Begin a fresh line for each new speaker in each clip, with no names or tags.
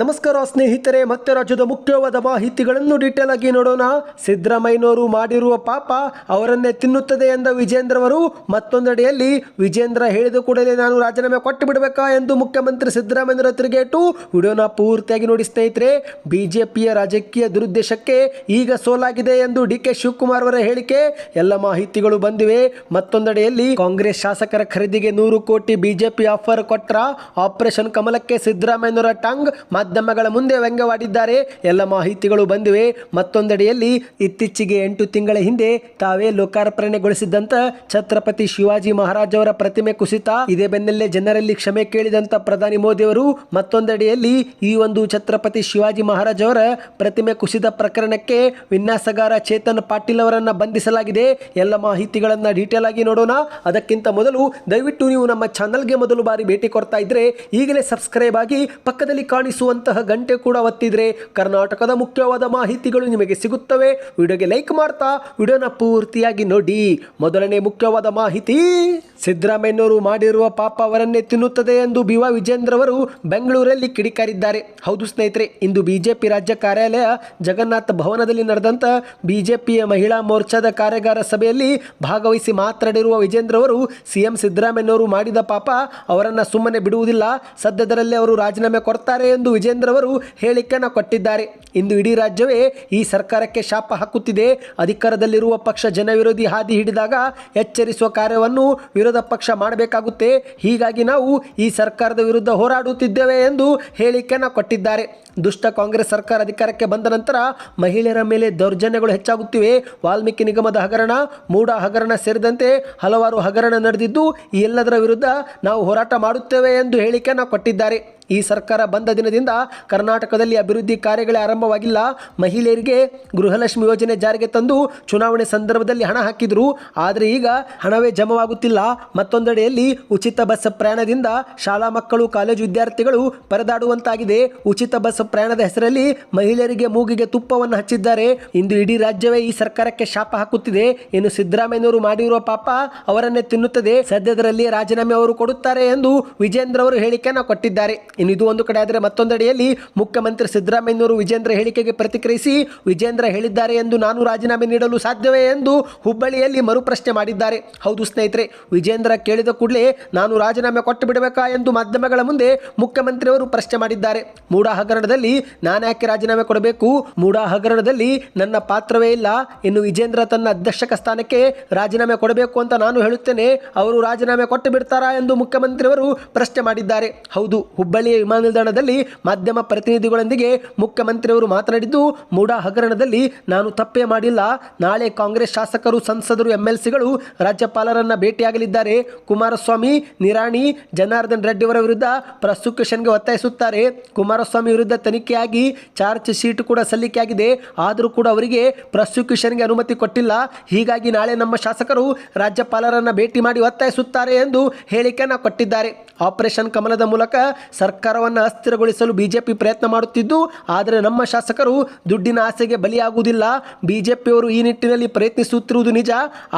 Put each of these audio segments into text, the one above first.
ನಮಸ್ಕಾರ ಸ್ನೇಹಿತರೆ, ಮತ್ತೆ ರಾಜ್ಯದ ಮುಖ್ಯವಾದ ಮಾಹಿತಿಗಳನ್ನು ಡೀಟೇಲ್ ಆಗಿ ನೋಡೋಣ. ಸಿದ್ದರಾಮಯ್ಯನವರು ಮಾಡಿರುವ ಪಾಪ ಅವರನ್ನೇ ತಿನ್ನುತ್ತದೆ ಎಂದ ವಿಜೇಂದ್ರ ಅವರು, ಮತ್ತೊಂದೆಡೆಯಲ್ಲಿ, ವಿಜೇಂದ್ರ ಹೇಳಿದ ಕೂಡಲೇ ನಾನು ರಾಜೀನಾಮೆ ಕೊಟ್ಟು ಬಿಡಬೇಕಾ ಎಂದು ಮುಖ್ಯಮಂತ್ರಿ ಸಿದ್ದರಾಮಯ್ಯನವರ ತಿರುಗೇಟು, ವಿಡಿಯೋನ ಪೂರ್ತಿಯಾಗಿ ನೋಡಿ ಸ್ನೇಹಿತರೆ, ಬಿಜೆಪಿಯ ರಾಜಕೀಯ ದುರುದ್ದೇಶಕ್ಕೆ ಈಗ ಸೋಲಾಗಿದೆ ಎಂದು ಡಿ ಕೆ ಶಿವಕುಮಾರ್ ಅವರ ಹೇಳಿಕೆ, ಎಲ್ಲ ಮಾಹಿತಿಗಳು ಬಂದಿವೆ. ಮತ್ತೊಂದೆಡೆಯಲ್ಲಿ, ಕಾಂಗ್ರೆಸ್ ಶಾಸಕರ ಖರೀದಿಗೆ ನೂರು ಕೋಟಿ ಬಿಜೆಪಿ ಆಫರ್ ಕೊಟ್ರ ಆಪರೇಷನ್ ಕಮಲಕ್ಕೆ ಸಿದ್ದರಾಮಯ್ಯನವರ ಟಂಗ್ ಮಾಧ್ಯಮಗಳ ಮುಂದೆ ವ್ಯಂಗ್ಯವಾಡಿದ್ದಾರೆ. ಎಲ್ಲ ಮಾಹಿತಿಗಳು ಬಂದಿವೆ. ಮತ್ತೊಂದೆಡೆಯಲ್ಲಿ ಇತ್ತೀಚೆಗೆ ಎಂಟು ತಿಂಗಳ ಹಿಂದೆ ತಾವೇ ಲೋಕಾರ್ಪಣೆಗೊಳಿಸಿದ್ದಂತ ಛತ್ರಪತಿ ಶಿವಾಜಿ ಮಹಾರಾಜ್ ಅವರ ಪ್ರತಿಮೆ ಕುಸಿತ. ಇದೇ ಬೆನ್ನಲ್ಲೇ ಜನರಲ್ಲಿ ಕ್ಷಮೆ ಕೇಳಿದಂತ ಪ್ರಧಾನಿ ಮೋದಿಯವರು ಮತ್ತೊಂದೆಡೆಯಲ್ಲಿ ಈ ಒಂದು ಛತ್ರಪತಿ ಶಿವಾಜಿ ಮಹಾರಾಜ್ ಅವರ ಪ್ರತಿಮೆ ಕುಸಿದ ಪ್ರಕರಣಕ್ಕೆ ವಿನ್ಯಾಸಗಾರ ಚೇತನ್ ಪಾಟೀಲ್ ಅವರನ್ನ ಬಂಧಿಸಲಾಗಿದೆ. ಎಲ್ಲ ಮಾಹಿತಿಗಳನ್ನ ಡೀಟೇಲ್ ಆಗಿ ನೋಡೋಣ. ಅದಕ್ಕಿಂತ ಮೊದಲು ದಯವಿಟ್ಟು ನೀವು ನಮ್ಮ ಚಾನಲ್ಗೆ ಮೊದಲು ಬಾರಿ ಭೇಟಿ ಕೊಡ್ತಾ ಇದ್ರೆ ಈಗಲೇ ಸಬ್ಸ್ಕ್ರೈಬ್ ಆಗಿ ಪಕ್ಕದಲ್ಲಿ ಕಾಣಿಸುವಂತಹ ಗಂಟೆ ಕೂಡ ಒತ್ತಿದ್ರೆ ಕರ್ನಾಟಕದ ಮುಖ್ಯವಾದ ಮಾಹಿತಿಗಳು ನಿಮಗೆ ಸಿಗುತ್ತವೆ. ವಿಡಿಯೋಗೆ ಲೈಕ್ ಮಾಡ್ತಾ, ವಿಡಿಯೋನ ಪೂರ್ತಿಯಾಗಿ ನೋಡಿ. ಮೊದಲನೇ ಮುಖ್ಯವಾದ ಮಾಹಿತಿ, ಸಿದ್ದರಾಮಯ್ಯನವರು ಮಾಡಿರುವ ಪಾಪ ಅವರನ್ನೇ ತಿನ್ನುತ್ತದೆ ಎಂದು ಬಿ ವಾ ವಿಜೇಂದ್ರ ಅವರು ಬೆಂಗಳೂರಲ್ಲಿ ಕಿಡಿಕಾರಿದ್ದಾರೆ. ಹೌದು ಸ್ನೇಹಿತರೆ, ಇಂದು ಬಿಜೆಪಿ ರಾಜ್ಯ ಕಾರ್ಯಾಲಯ ಜಗನ್ನಾಥ ಭವನದಲ್ಲಿ ನಡೆದಂತ ಬಿಜೆಪಿಯ ಮಹಿಳಾ ಮೋರ್ಚಾದ ಕಾರ್ಯಾಗಾರ ಸಭೆಯಲ್ಲಿ ಭಾಗವಹಿಸಿ ಮಾತನಾಡಿರುವ ವಿಜೇಂದ್ರ ಅವರು, ಸಿಎಂ ಸಿದ್ದರಾಮಯ್ಯನವರು ಮಾಡಿದ ಪಾಪ ಅವರನ್ನ ಸುಮ್ಮನೆ ಬಿಡುವುದಿಲ್ಲ. ಸದ್ಯದಲ್ಲೇ ಅವರು ರಾಜೀನಾಮೆ ಕೊಡ್ತಾರೆ ಎಂದು ವಿಜೇಂದ್ರ ಅವರು ಹೇಳಿಕೆಯನ್ನು ಕೊಟ್ಟಿದ್ದಾರೆ. ಇಂದು ಇಡೀ ರಾಜ್ಯವೇ ಈ ಸರ್ಕಾರಕ್ಕೆ ಶಾಪ ಹಾಕುತ್ತಿದೆ. ಅಧಿಕಾರದಲ್ಲಿರುವ ಪಕ್ಷ ಜನವಿರೋಧಿ ಹಾದಿ ಹಿಡಿದಾಗ ಎಚ್ಚರಿಸುವ ಕಾರ್ಯವನ್ನು ವಿರೋಧ ಪಕ್ಷ ಮಾಡಬೇಕಾಗುತ್ತೆ. ಹೀಗಾಗಿ ನಾವು ಈ ಸರ್ಕಾರದ ವಿರುದ್ಧ ಹೋರಾಡುತ್ತಿದ್ದೇವೆ ಎಂದು ಹೇಳಿಕೆಯನ್ನು ಕೊಟ್ಟಿದ್ದಾರೆ. ದುಷ್ಟ ಕಾಂಗ್ರೆಸ್ ಸರ್ಕಾರ ಅಧಿಕಾರಕ್ಕೆ ಬಂದ ನಂತರ ಮಹಿಳೆಯರ ಮೇಲೆ ದೌರ್ಜನ್ಯಗಳು ಹೆಚ್ಚಾಗುತ್ತಿವೆ. ವಾಲ್ಮೀಕಿ ನಿಗಮದ ಹಗರಣ ಮೂಡ ಹಗರಣ ಸೇರಿದಂತೆ ಹಲವಾರು ಹಗರಣ ನಡೆದಿದ್ದು, ಈ ಎಲ್ಲದರ ವಿರುದ್ಧ ನಾವು ಹೋರಾಟ ಮಾಡುತ್ತೇವೆ ಎಂದು ಹೇಳಿಕೆಯನ್ನು ಕೊಟ್ಟಿದ್ದಾರೆ. ಈ ಸರ್ಕಾರ ಬಂದ ದಿನದಿಂದ ಕರ್ನಾಟಕದಲ್ಲಿ ಅಭಿವೃದ್ಧಿ ಕಾರ್ಯಗಳೇ ಆರಂಭವಾಗಿಲ್ಲ. ಮಹಿಳೆಯರಿಗೆ ಗೃಹಲಕ್ಷ್ಮಿ ಯೋಜನೆ ಜಾರಿಗೆ ತಂದು ಚುನಾವಣೆ ಸಂದರ್ಭದಲ್ಲಿ ಹಣ ಹಾಕಿದ್ರು. ಆದರೆ ಈಗ ಹಣವೇ ಜಮವಾಗುತ್ತಿಲ್ಲ. ಮತ್ತೊಂದೆಡೆಯಲ್ಲಿ ಉಚಿತ ಬಸ್ ಪ್ರಯಾಣದಿಂದ ಶಾಲಾ ಮಕ್ಕಳು, ಕಾಲೇಜು ವಿದ್ಯಾರ್ಥಿಗಳು ಪರದಾಡುವಂತಾಗಿದೆ. ಉಚಿತ ಬಸ್ ಪ್ರಯಾಣದ ಹೆಸರಲ್ಲಿ ಮಹಿಳೆಯರಿಗೆ ಮೂಗಿಗೆ ತುಪ್ಪವನ್ನು ಹಚ್ಚಿದ್ದಾರೆ. ಇಂದು ಇಡೀ ರಾಜ್ಯವೇ ಈ ಸರ್ಕಾರಕ್ಕೆ ಶಾಪ ಹಾಕುತ್ತಿದೆ. ಇನ್ನು ಸಿದ್ದರಾಮಯ್ಯನವರು ಮಾಡಿರುವ ಪಾಪ ಅವರನ್ನೇ ತಿನ್ನುತ್ತದೆ. ಸದ್ಯದರಲ್ಲಿ ರಾಜೀನಾಮೆ ಅವರು ಕೊಡುತ್ತಾರೆ ಎಂದು ವಿಜೇಂದ್ರ ಅವರು ಹೇಳಿಕೆಯನ್ನು ಕೊಟ್ಟಿದ್ದಾರೆ. ಇನ್ನು ಇದು ಒಂದು ಕಡೆ ಆದರೆ ಮತ್ತೊಂದೆಡೆಯಲ್ಲಿ ಮುಖ್ಯಮಂತ್ರಿ ಸಿದ್ದರಾಮಯ್ಯನವರು ವಿಜೇಂದ್ರ ಹೇಳಿಕೆಗೆ ಪ್ರತಿಕ್ರಿಯಿಸಿ, ವಿಜೇಂದ್ರ ಹೇಳಿದ್ದಾರೆ ಎಂದು ನಾನು ರಾಜೀನಾಮೆ ನೀಡಲು ಸಾಧ್ಯವೇ ಎಂದು ಹುಬ್ಬಳ್ಳಿಯಲ್ಲಿ ಮರುಪ್ರಶ್ನೆ ಮಾಡಿದ್ದಾರೆ. ಹೌದು ಸ್ನೇಹಿತರೆ, ವಿಜೇಂದ್ರ ಕೇಳಿದ ಕೂಡಲೇ ನಾನು ರಾಜೀನಾಮೆ ಕೊಟ್ಟು ಬಿಡಬೇಕಾ ಎಂದು ಮಾಧ್ಯಮಗಳ ಮುಂದೆ ಮುಖ್ಯಮಂತ್ರಿಯವರು ಪ್ರಶ್ನೆ ಮಾಡಿದ್ದಾರೆ. ಮೂಡಾ ಹಗರಣದಲ್ಲಿ ನಾನು ಯಾಕೆ ರಾಜೀನಾಮೆ ಕೊಡಬೇಕು? ಮೂಡಾ ಹಗರಣದಲ್ಲಿ ನನ್ನ ಪಾತ್ರವೇ ಇಲ್ಲ. ಇನ್ನು ವಿಜೇಂದ್ರ ತನ್ನ ಅಧ್ಯಕ್ಷಕ ಸ್ಥಾನಕ್ಕೆ ರಾಜೀನಾಮೆ ಕೊಡಬೇಕು ಅಂತ ನಾನು ಹೇಳುತ್ತೇನೆ. ಅವರು ರಾಜೀನಾಮೆ ಕೊಟ್ಟು ಬಿಡ್ತಾರಾ ಎಂದು ಮುಖ್ಯಮಂತ್ರಿಯವರು ಪ್ರಶ್ನೆ ಮಾಡಿದ್ದಾರೆ. ಹೌದು ಹುಬ್ಬಳ್ಳಿಯ ವಿಮಾನ ನಿಲ್ದಾಣದಲ್ಲಿ ಮಾಧ್ಯಮ ಪ್ರತಿನಿಧಿಗಳೊಂದಿಗೆ ಮುಖ್ಯಮಂತ್ರಿಯವರು ಮಾತನಾಡಿದ್ದು ಮೂಡಾ ಹಗರಣದಲ್ಲಿ ನಾನು ತಪ್ಪೇ ಮಾಡಿಲ್ಲ. ನಾಳೆ ಕಾಂಗ್ರೆಸ್ ಶಾಸಕರು, ಸಂಸದರು, ಎಂಎಲ್ಸಿಗಳು ರಾಜ್ಯಪಾಲರನ್ನ ಭೇಟಿಯಾಗಲಿದ್ದಾರೆ. ಕುಮಾರಸ್ವಾಮಿ, ನಿರಾಣಿ, ಜನಾರ್ದನ್ ರೆಡ್ಡಿ ಅವರ ವಿರುದ್ಧ ಪ್ರಾಸಿಕ್ಯೂಷನ್ಗೆ ಒತ್ತಾಯಿಸುತ್ತಾರೆ. ಕುಮಾರಸ್ವಾಮಿ ವಿರುದ್ಧ ತನಿಖೆಯಾಗಿ ಚಾರ್ಜ್ ಶೀಟ್ ಕೂಡ ಸಲ್ಲಿಕೆಯಾಗಿದೆ. ಆದರೂ ಕೂಡ ಅವರಿಗೆ ಪ್ರಾಸಿಕ್ಯೂಷನ್ಗೆ ಅನುಮತಿ ಕೊಟ್ಟಿಲ್ಲ. ಹೀಗಾಗಿ ನಾಳೆ ನಮ್ಮ ಶಾಸಕರು ರಾಜ್ಯಪಾಲರನ್ನ ಭೇಟಿ ಮಾಡಿ ಒತ್ತಾಯಿಸುತ್ತಾರೆ ಎಂದು ಹೇಳಿಕೆಯನ್ನು ಕೊಟ್ಟಿದ್ದಾರೆ. ಆಪರೇಷನ್ ಕಮಲದ ಮೂಲಕ ಸರ್ಕಾರವನ್ನು ಅಸ್ಥಿರಗೊಳಿಸಲು ಬಿಜೆಪಿ ಪ್ರಯತ್ನ ಮಾಡುತ್ತಿದ್ದು, ಆದರೆ ನಮ್ಮ ಶಾಸಕರು ದುಡ್ಡಿನ ಆಸೆಗೆ ಬಲಿಯಾಗುವುದಿಲ್ಲ. ಬಿಜೆಪಿಯವರು ಈ ನಿಟ್ಟಿನಲ್ಲಿ ಪ್ರಯತ್ನಿಸುತ್ತಿರುವುದು ನಿಜ.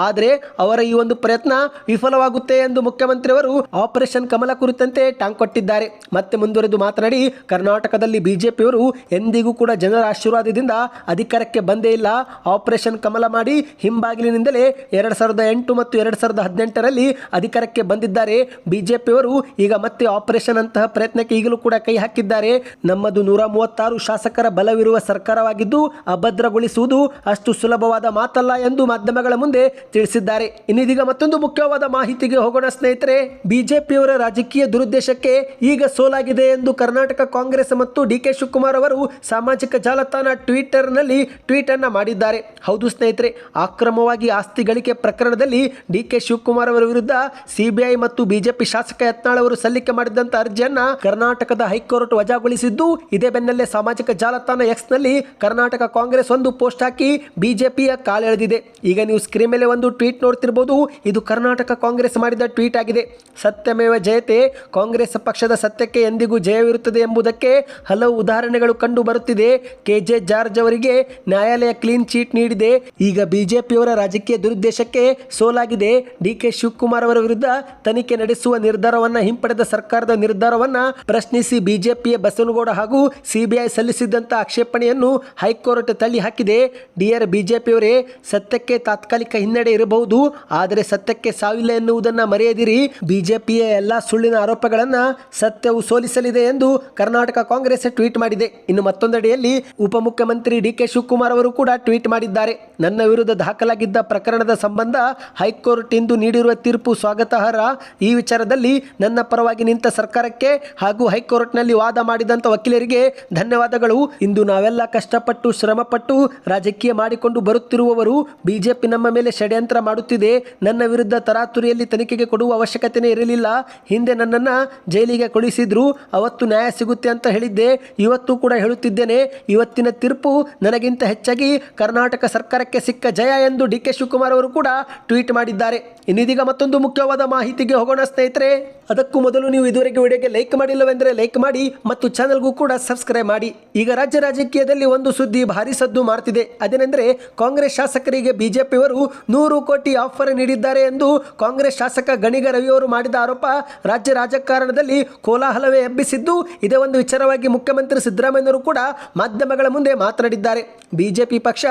ಆದರೆ ಅವರ ಈ ಒಂದು ಪ್ರಯತ್ನ ವಿಫಲವಾಗುತ್ತೆ ಎಂದು ಮುಖ್ಯಮಂತ್ರಿಯವರು ಆಪರೇಷನ್ ಕಮಲ ಕುರಿತಂತೆ ಟಾಂಗ್ ಕೊಟ್ಟಿದ್ದಾರೆ. ಮತ್ತೆ ಮುಂದುವರೆದು ಮಾತನಾಡಿ, ಕರ್ನಾಟಕದಲ್ಲಿ ಬಿಜೆಪಿಯವರು ಎಂದಿಗೂ ಕೂಡ ಜನರ ಆಶೀರ್ವಾದದಿಂದ ಅಧಿಕಾರಕ್ಕೆ ಬಂದೇ ಇಲ್ಲ. ಆಪರೇಷನ್ ಕಮಲ ಮಾಡಿ ಹಿಂಬಾಗಿಲಿನಿಂದಲೇ ಎರಡು ಸಾವಿರದ ಎಂಟು ಮತ್ತು ಎರಡು ಸಾವಿರದ ಹದಿನೆಂಟರಲ್ಲಿ ಅಧಿಕಾರಕ್ಕೆ ಬಂದಿದ್ದಾರೆ. ಬಿಜೆಪಿಯವರು ಈಗ ಮತ್ತೆ ಆಪರೇಷನ್ ಅಂತಹ ಪ್ರಯತ್ನಕ್ಕೆ ಈಗಲೂ ಕೂಡ ಕೈ ಹಾಕಿದ್ದಾರೆ. ನಮ್ಮದು ನೂರ ಮೂವತ್ತಾರು ಶಾಸಕರ ಬಲವಿರುವ ಸರ್ಕಾರವಾಗಿದ್ದು ಅಭದ್ರಗೊಳಿಸುವುದು ಅಷ್ಟು ಸುಲಭವಾದ ಮಾತಲ್ಲ ಎಂದು ಮಾಧ್ಯಮಗಳ ಮುಂದೆ ತಿಳಿಸಿದ್ದಾರೆ. ಇನ್ನಿದೀಗ ಮತ್ತೊಂದು ಮುಖ್ಯವಾದ ಮಾಹಿತಿಗೆ ಹೋಗೋಣ ಸ್ನೇಹಿತರೆ, ಬಿಜೆಪಿಯವರ ರಾಜಕೀಯ ದುರುದ್ದೇಶಕ್ಕೆ ಈಗ ಸೋಲಾಗಿದೆ ಎಂದು ಕರ್ನಾಟಕ ಕಾಂಗ್ರೆಸ್ ಮತ್ತು ಡಿ ಕೆ ಶಿವಕುಮಾರ್ ಅವರು ಸಾಮಾಜಿಕ ಜಾಲತಾಣ ಟ್ವಿಟರ್ನಲ್ಲಿ ಟ್ವೀಟ್ ಅನ್ನ ಮಾಡಿದ್ದಾರೆ. ಹೌದು ಸ್ನೇಹಿತರೆ, ಅಕ್ರಮವಾಗಿ ಆಸ್ತಿ ಗಳಿಕೆ ಪ್ರಕರಣದಲ್ಲಿ ಡಿ ಕೆ ಶಿವಕುಮಾರ್ ಅವರ ವಿರುದ್ಧ ಸಿಬಿಐ ಮತ್ತು ಬಿಜೆಪಿ ಶಾಸಕ ಯತ್ನಾಳ್ ಅವರು ಸಲ್ಲಿಕೆ ಮಾಡಿದಂತ ಅರ್ಜಿಯನ್ನ ಕರ್ನಾಟಕದ ಹೈಕೋರ್ಟ್ ವಜಾಗೊಳಿಸಿದ್ದು, ಇದೇ ಬೆನ್ನಲ್ಲೇ ಸಾಮಾಜಿಕ ಜಾಲತಾಣ ಎಕ್ಸ್ನಲ್ಲಿ ಕರ್ನಾಟಕ ಕಾಂಗ್ರೆಸ್ ಒಂದು ಪೋಸ್ಟ್ ಹಾಕಿ ಬಿಜೆಪಿಯ ಕಾಲೆಳೆದಿದೆ ಈಗ ನೀವು ಸ್ಕ್ರೀನ್ ಮೇಲೆ ಒಂದು ಟ್ವೀಟ್ ನೋಡ್ತಿರ್ಬೋದು. ಇದು ಕರ್ನಾಟಕ ಕಾಂಗ್ರೆಸ್ ಮಾಡಿದ ಟ್ವೀಟ್ ಆಗಿದೆ. ಸತ್ಯಮೇವ ಜಯತೆ, ಕಾಂಗ್ರೆಸ್ ಪಕ್ಷದ ಸತ್ಯಕ್ಕೆ ಎಂದಿಗೂ ಜಯವಿರುತ್ತದೆ ಎಂಬುದಕ್ಕೆ ಹಲವು ಉದಾಹರಣೆಗಳು ಕಂಡು ಬರುತ್ತಿದೆ. ಕೆಜೆ ಜಾರ್ಜ್ ಅವರಿಗೆ ನ್ಯಾಯಾಲಯ ಕ್ಲೀನ್ ಚೀಟ್ ನೀಡಿದೆ. ಈಗ ಬಿಜೆಪಿಯವರ ರಾಜಕೀಯ ದುರುದ್ದೇಶಕ್ಕೆ ಸೋಲಾಗಿದೆ. ಡಿ ಕೆ ಶಿವಕುಮಾರ್ ಅವರ ವಿರುದ್ಧ ತನಿಖೆ ನಡೆಸುವ ನಿರ್ಧಾರವನ್ನ ಹಿಂಪಡೆದ ಸರ್ಕಾರದ ನಿರ್ಧಾರವನ್ನ ಪ್ರಶ್ನಿಸಿ ಬಿಜೆಪಿಯ ಬಸವನಗೌಡ ಹಾಗೂ ಸಿಬಿಐ ಸಲ್ಲಿಸಿದ್ದಂಥ ಆಕ್ಷೇಪಣೆಯನ್ನು ಹೈಕೋರ್ಟ್ ತಳ್ಳಿ ಹಾಕಿದೆ. ಡಿಯರ್ ಬಿಜೆಪಿಯವರೇ, ಸತ್ಯಕ್ಕೆ ತಾತ್ಕಾಲಿಕ ಹಿನ್ನಡೆ ಇರಬಹುದು, ಆದರೆ ಸತ್ಯಕ್ಕೆ ಸಾವಿಲ್ಲ ಎನ್ನುವುದನ್ನು ಮರೆಯದಿರಿ. ಬಿಜೆಪಿಯ ಎಲ್ಲ ಸುಳ್ಳಿನ ಆರೋಪಗಳನ್ನು ಸತ್ಯವು ಸೋಲಿಸಲಿದೆ ಎಂದು ಕರ್ನಾಟಕ ಕಾಂಗ್ರೆಸ್ ಟ್ವೀಟ್ ಮಾಡಿದೆ. ಇನ್ನು ಮತ್ತೊಂದೆಡೆಯಲ್ಲಿ ಉಪಮುಖ್ಯಮಂತ್ರಿ ಡಿ ಕೆ ಶಿವಕುಮಾರ್ ಅವರು ಕೂಡ ಟ್ವೀಟ್ ಮಾಡಿದ್ದಾರೆ. ನನ್ನ ವಿರುದ್ಧ ದಾಖಲಾಗಿದ್ದ ಪ್ರಕರಣದ ಸಂಬಂಧ ಹೈಕೋರ್ಟ್ ಇಂದು ನೀಡಿರುವ ತೀರ್ಪು ಸ್ವಾಗತಾರ್ಹ. ಈ ವಿಚಾರದಲ್ಲಿ ನನ್ನ ಪರವಾಗಿ ನಿಂತ ಸರ್ಕಾರಕ್ಕೆ ಹಾಗೂ ಹೈಕೋರ್ಟ್ನಲ್ಲಿ ವಾದ ಮಾಡಿದಂಥ ವಕೀಲರಿಗೆ ಧನ್ಯವಾದಗಳು. ಇಂದು ನಾವೆಲ್ಲ ಕಷ್ಟಪಟ್ಟು, ಶ್ರಮಪಟ್ಟು ರಾಜಕೀಯ ಮಾಡಿಕೊಂಡು ಬರುತ್ತಿರುವವರು ಬಿಜೆಪಿ ನಮ್ಮ ಮೇಲೆ ಷಡ್ಯಂತ್ರ ಮಾಡುತ್ತಿದೆ. ನನ್ನ ವಿರುದ್ಧ ತರಾತುರಿಯಲ್ಲಿ ತನಿಖೆಗೆ ಕೊಡುವ ಅವಶ್ಯಕತೆನೇ ಇರಲಿಲ್ಲ. ಹಿಂದೆ ನನ್ನನ್ನು ಜೈಲಿಗೆ ಕಳುಹಿಸಿದ್ರು. ಅವತ್ತು ನ್ಯಾಯ ಸಿಗುತ್ತೆ ಅಂತ ಹೇಳಿದ್ದೆ. ಇವತ್ತು ಕೂಡ ಹೇಳುತ್ತಿದ್ದೇನೆ. ಇವತ್ತಿನ ತೀರ್ಪು ನನಗಿಂತ ಹೆಚ್ಚಾಗಿ ಕರ್ನಾಟಕ ಸರ್ಕಾರಕ್ಕೆ ಸಿಕ್ಕ ಜಯ ಎಂದು ಡಿ ಕೆ ಶಿವಕುಮಾರ್ ಅವರು ಕೂಡ ಟ್ವೀಟ್ ಮಾಡಿದ್ದಾರೆ. ಇನ್ನಿದೀಗ ಮತ್ತೊಂದು ಮುಖ್ಯವಾದ ಮಾಹಿತಿಗೆ ಹೋಗೋಣ ಸ್ನೇಹಿತರೆ. ಅದಕ್ಕೂ ಮೊದಲು ನೀವು ಇದುವರೆಗೆ ವಿಡಿಯೋಗೆ ಲೈಕ್ ಮಾಡಿಲ್ಲವೆಂದರೆ ಲೈಕ್ ಮಾಡಿ ಮತ್ತು ಚಾನಲ್ಗೂ ಕೂಡ ಸಬ್ಸ್ಕ್ರೈಬ್ ಮಾಡಿ. ಈಗ ರಾಜ್ಯ ರಾಜಕೀಯದಲ್ಲಿ ಒಂದು ಸುದ್ದಿ ಭಾರಿ ಸದ್ದು ಮಾಡ್ತಿದೆ. ಅದೇನೆಂದರೆ ಕಾಂಗ್ರೆಸ್ ಶಾಸಕರಿಗೆ ಬಿಜೆಪಿಯವರು ನೂರು ಕೋಟಿ ಆಫರ್ ನೀಡಿದ್ದಾರೆ ಎಂದು ಕಾಂಗ್ರೆಸ್ ಶಾಸಕ ಗಣಿಗ ರವಿಯವರು ಮಾಡಿದ ಆರೋಪ ರಾಜ್ಯ ರಾಜಕಾರಣದಲ್ಲಿ ಕೋಲಾಹಲವೇ ಎಬ್ಬಿಸಿದ್ದು, ಇದೇ ಒಂದು ವಿಚಾರವಾಗಿ ಮುಖ್ಯಮಂತ್ರಿ ಸಿದ್ದರಾಮಯ್ಯವರು ಕೂಡ ಮಾಧ್ಯಮಗಳ ಮುಂದೆ ಮಾತನಾಡಿದ್ದಾರೆ. ಬಿಜೆಪಿ ಪಕ್ಷ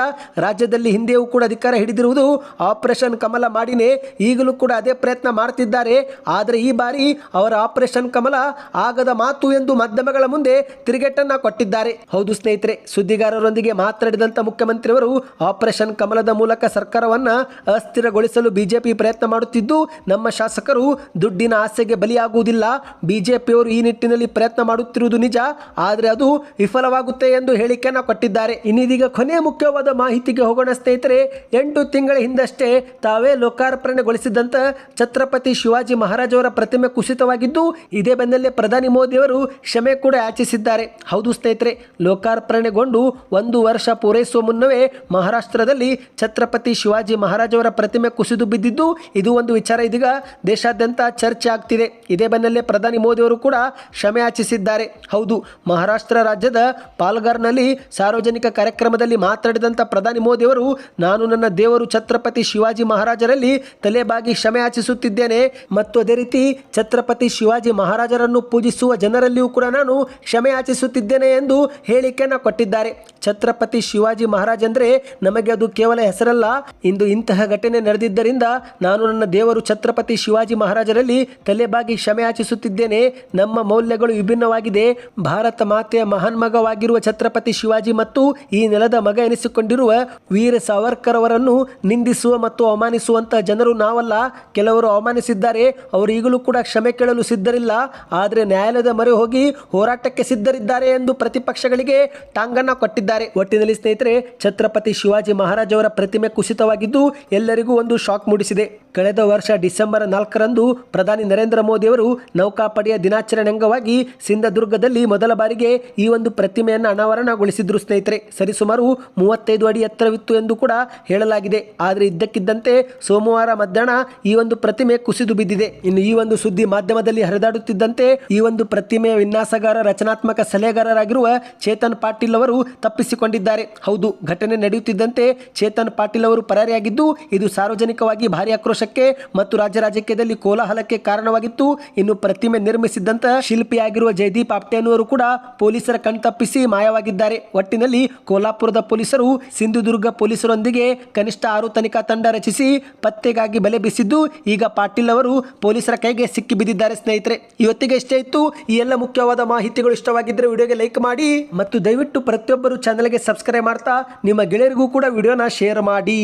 ರಾಜ್ಯದಲ್ಲಿ ಹಿಂದೆಯೂ ಕೂಡ ಅಧಿಕಾರ ಹಿಡಿದಿರುವುದು ಆಪರೇಷನ್ ಕಮಲ ಮಾಡಿನೇ ಈಗಲೂ ಕೂಡ ಅದೇ ಪ್ರಯತ್ನ ಮಾಡ್ತಿದ್ದಾರೆ. ಆದರೆ ಈ ಬಾರಿ ಅವರ ಆಪರೇಷನ್ ಕಮಲ ಆಗದ ಮಾತು ಎಂದು ಮಾಧ್ಯಮಗಳ ಮುಂದೆ ತಿರುಗೇಟನ್ನ ಕೊಟ್ಟಿದ್ದಾರೆ. ಹೌದು ಸ್ನೇಹಿತರೆ, ಸುದ್ದಿಗಾರರೊಂದಿಗೆ ಮಾತನಾಡಿದಂಥ ಮುಖ್ಯಮಂತ್ರಿಯವರು ಆಪರೇಷನ್ ಕಮಲದ ಮೂಲಕ ಸರ್ಕಾರವನ್ನ ಅಸ್ಥಿರಗೊಳಿಸಲು ಬಿಜೆಪಿ ಪ್ರಯತ್ನ ಮಾಡುತ್ತಿದ್ದು, ನಮ್ಮ ಶಾಸಕರು ದುಡ್ಡಿನ ಆಸೆಗೆ ಬಲಿಯಾಗುವುದಿಲ್ಲ. ಬಿಜೆಪಿಯವರು ಈ ನಿಟ್ಟಿನಲ್ಲಿ ಪ್ರಯತ್ನ ಮಾಡುತ್ತಿರುವುದು ನಿಜ, ಆದರೆ ಅದು ವಿಫಲವಾಗುತ್ತೆ ಎಂದು ಹೇಳಿಕೆಯನ್ನ ಕೊಟ್ಟಿದ್ದಾರೆ. ಇನ್ನಿದೀಗ ಕೊನೆಯ ಮುಖ್ಯವಾದ ಮಾಹಿತಿಗೆ ಹೋಗೋಣ ಸ್ನೇಹಿತರೆ, ಎಂಟು ತಿಂಗಳ ಹಿಂದಷ್ಟೇ ತಾವೇ ಲೋಕಾರ್ಪಣೆಗೊಳಿಸಿದಂತ ಛತ್ರಪತಿ ಶಿವಾಜಿ ಮಹಾರಾಜ್ ಅವರ ಪ್ರತಿಮೆ ಕುಸಿತವಾಗಿದ್ದು, ಇದೇ ಬೆನ್ನಲ್ಲೇ ಪ್ರಧಾನಿ ಮೋದಿಯವರು ಕ್ಷಮೆ ಕೂಡ ಯಾಚಿಸಿದ್ದಾರೆ. ಹೌದು ಸ್ನೇಹಿತರೆ, ಲೋಕಾರ್ಪಣೆಗೊಂಡು ಒಂದು ವರ್ಷ ಪೂರೈಸುವ ಮುನ್ನವೇ ಮಹಾರಾಷ್ಟ್ರದಲ್ಲಿ ಛತ್ರಪತಿ ಶಿವಾಜಿ ಮಹಾರಾಜವರ ಪ್ರತಿಮೆ ಕುಸಿದು ಬಿದ್ದಿದ್ದು ಇದು ಒಂದು ವಿಚಾರ ಇದೀಗ ದೇಶಾದ್ಯಂತ ಚರ್ಚೆ ಆಗ್ತಿದೆ. ಇದೇ ಬೆನ್ನಲ್ಲೇ ಪ್ರಧಾನಿ ಮೋದಿಯವರು ಕೂಡ ಕ್ಷಮೆ ಯಾಚಿಸಿದ್ದಾರೆ. ಹೌದು, ಮಹಾರಾಷ್ಟ್ರ ರಾಜ್ಯದ ಪಾಲ್ಗಾರ್ನಲ್ಲಿ ಸಾರ್ವಜನಿಕ ಕಾರ್ಯಕ್ರಮದಲ್ಲಿ ಮಾತನಾಡಿದಂಥ ಪ್ರಧಾನಿ ಮೋದಿಯವರು, ನಾನು ನನ್ನ ದೇವರು ಛತ್ರಪತಿ ಶಿವಾಜಿ ಮಹಾರಾಜರಲ್ಲಿ ತಲೆಬಾಗಿ ಕ್ಷಮೆ ಯಾಚಿಸುತ್ತಿದ್ದೇನೆ. ಮತ್ತು ಅದೇ ರೀತಿ ಛತ್ರಪತಿ ಶಿವಾಜಿ ಮಹಾರಾಜರನ್ನು ಪೂಜಿಸುವ ಜನರಲ್ಲಿಯೂ ಕೂಡ ನಾನು ಕ್ಷಮೆ ಯಾಚಿಸುತ್ತಿದ್ದೇನೆ ಎಂದು ಹೇಳಿಕೆಯನ್ನು ಕೊಟ್ಟಿದ್ದಾರೆ. ಛತ್ರಪತಿ ಶಿವಾಜಿ ಮಹಾರಾಜ್ ಅಂದರೆ ನಮಗೆ ಅದು ಕೇವಲ ಹೆಸರಲ್ಲ. ಇಂದು ಇಂತಹ ಘಟನೆ ನಡೆದಿದ್ದರಿಂದ ನಾನು ನನ್ನ ದೇವರು ಛತ್ರಪತಿ ಶಿವಾಜಿ ಮಹಾರಾಜರಲ್ಲಿ ತಲೆಬಾಗಿ ಕ್ಷಮೆ ಯಾಚಿಸುತ್ತಿದ್ದೇನೆ. ನಮ್ಮ ಮೌಲ್ಯಗಳು ವಿಭಿನ್ನವಾಗಿದೆ. ಭಾರತ ಮಾತೆಯ ಮಹಾನ್ ಮಗವಾಗಿರುವ ಛತ್ರಪತಿ ಶಿವಾಜಿ ಮತ್ತು ಈ ನೆಲದ ಮಗ ಎನಿಸಿಕೊಂಡಿರುವ ವೀರ ಸಾವರ್ಕರ್ ಅವರನ್ನು ನಿಂದಿಸುವ ಮತ್ತು ಅವಮಾನಿಸುವಂತಹ ಜನರು ನಾವಲ್ಲ. ಕೆಲವರು ಅವಮಾನಿಸಿದ್ದಾರೆ. ಅವರು ಈಗಲೂ ಕೂಡ ಕ್ಷಮೆ ಕೇಳಲು ಸಿದ್ಧರಿಲ್ಲ. ಆದರೆ ನ್ಯಾಯಾಲಯದ ಮೊರೆ ಹೋಗಿ ಹೋರಾಟಕ್ಕೆ ಸಿದ್ಧರಿದ್ದಾರೆ ಎಂದು ಪ್ರತಿಪಕ್ಷಗಳಿಗೆ ಟಾಂಗನ್ನ ಕೊಟ್ಟಿದ್ದಾರೆ. ಒಟ್ಟಿನಲ್ಲಿ ಸ್ನೇಹಿತರೆ, ಛತ್ರಪತಿ ಶಿವಾಜಿ ಮಹಾರಾಜ್ ಅವರ ಪ್ರತಿಮೆ ಕುಸಿತವಾಗಿದ್ದು ಎಲ್ಲರಿಗೂ ಒಂದು ಶಾಕ್ ಮೂಡಿಸಿದೆ. ಕಳೆದ ವರ್ಷ ಡಿಸೆಂಬರ್ ನಾಲ್ಕರಂದು ಪ್ರಧಾನಿ ನರೇಂದ್ರ ಮೋದಿ ಅವರು ನೌಕಾಪಡೆಯ ದಿನಾಚರಣೆ ಅಂಗವಾಗಿ ಸಿಂಧದುರ್ಗದಲ್ಲಿ ಮೊದಲ ಬಾರಿಗೆ ಈ ಒಂದು ಪ್ರತಿಮೆಯನ್ನು ಅನಾವರಣಗೊಳಿಸಿದ್ರು ಸ್ನೇಹಿತರೆ. ಸರಿಸುಮಾರು ಮೂವತ್ತೈದು ಅಡಿ ಎತ್ತರವಿತ್ತು ಎಂದು ಕೂಡ ಹೇಳಲಾಗಿದೆ. ಆದರೆ ಇದ್ದಕ್ಕಿದ್ದಂತೆ ಸೋಮವಾರ ಮಧ್ಯಾಹ್ನ ಈ ಒಂದು ಪ್ರತಿಮೆ ಕುಸಿದು ಬಿದ್ದಿದೆ. ಇನ್ನು ಈ ಒಂದು ಸುದ್ದಿ ಮಾಧ್ಯಮದಲ್ಲಿ ಹರಿದಾಡುತ್ತಿದ್ದಂತೆ ಈ ಪ್ರತಿಮೆಯ ವಿನ್ಯಾಸಗಾರ, ರಚನಾತ್ಮಕ ಸಲಹೆಗಾರರಾಗಿರುವ ಚೇತನ್ ಪಾಟೀಲ್ ಅವರು ತಪ್ಪಿಸಿಕೊಂಡಿದ್ದಾರೆ. ಹೌದು, ಘಟನೆ ನಡೆಯುತ್ತಿದ್ದಂತೆ ಚೇತನ್ ಪಾಟೀಲ್ ಅವರು ಪರಾರಿಯಾಗಿದ್ದು, ಇದು ಸಾರ್ವಜನಿಕವಾಗಿ ಭಾರಿ ಆಕ್ರೋಶಕ್ಕೆ ಮತ್ತು ರಾಜ್ಯ ರಾಜಕೀಯದಲ್ಲಿ ಕೋಲಾಹಲಕ್ಕೆ ಕಾರಣವಾಗಿತ್ತು. ಇನ್ನು ಪ್ರತಿಮೆ ನಿರ್ಮಿಸಿದ್ದಂತಹ ಶಿಲ್ಪಿಯಾಗಿರುವ ಜಯದೀಪ್ ಆಪ್ಟೇನವರು ಕೂಡ ಪೊಲೀಸರ ಕಣ್ತಪ್ಪಿಸಿ ಮಾಯವಾಗಿದ್ದಾರೆ. ಒಟ್ಟಿನಲ್ಲಿ ಕೋಲಾಪುರದ ಪೊಲೀಸರು ಸಿಂಧುದುರ್ಗ ಪೊಲೀಸರೊಂದಿಗೆ ಕನಿಷ್ಠ ಆರು ತನಿಖಾ ತಂಡ ರಚಿಸಿ ಪತ್ತೆಗಾಗಿ ಬಲೆ ಬೀಸಿದ್ದು, ಈಗ ಪಾಟೀಲ್ ಅವರು ಪೊಲೀಸರ ಕೈಗೆ ಸಿಕ್ಕಿ ಬಿದ್ದಿದ್ದಾರೆ ಸ್ನೇಹಿತರೆ ಇವತ್ತಿಗೆ ಇಷ್ಟೇ ಇತ್ತು. ಈ ಎಲ್ಲ ಮುಖ್ಯವಾದ ಮಾಹಿತಿಗಳು ಇಷ್ಟವಾಗಿದ್ದರೆ ವಿಡಿಯೋಗೆ ಲೈಕ್ ಮಾಡಿ ಮತ್ತು ದಯವಿಟ್ಟು ಪ್ರತಿಯೊಬ್ಬರು ಚಾನಲ್ಗೆ ಸಬ್ಸ್ಕ್ರೈಬ್ ಮಾಡ್ತಾ ನಿಮ್ಮ ಗೆಳೆಯರಿಗೂ ಕೂಡ ವಿಡಿಯೋನ ಶೇರ್ ಮಾಡಿ.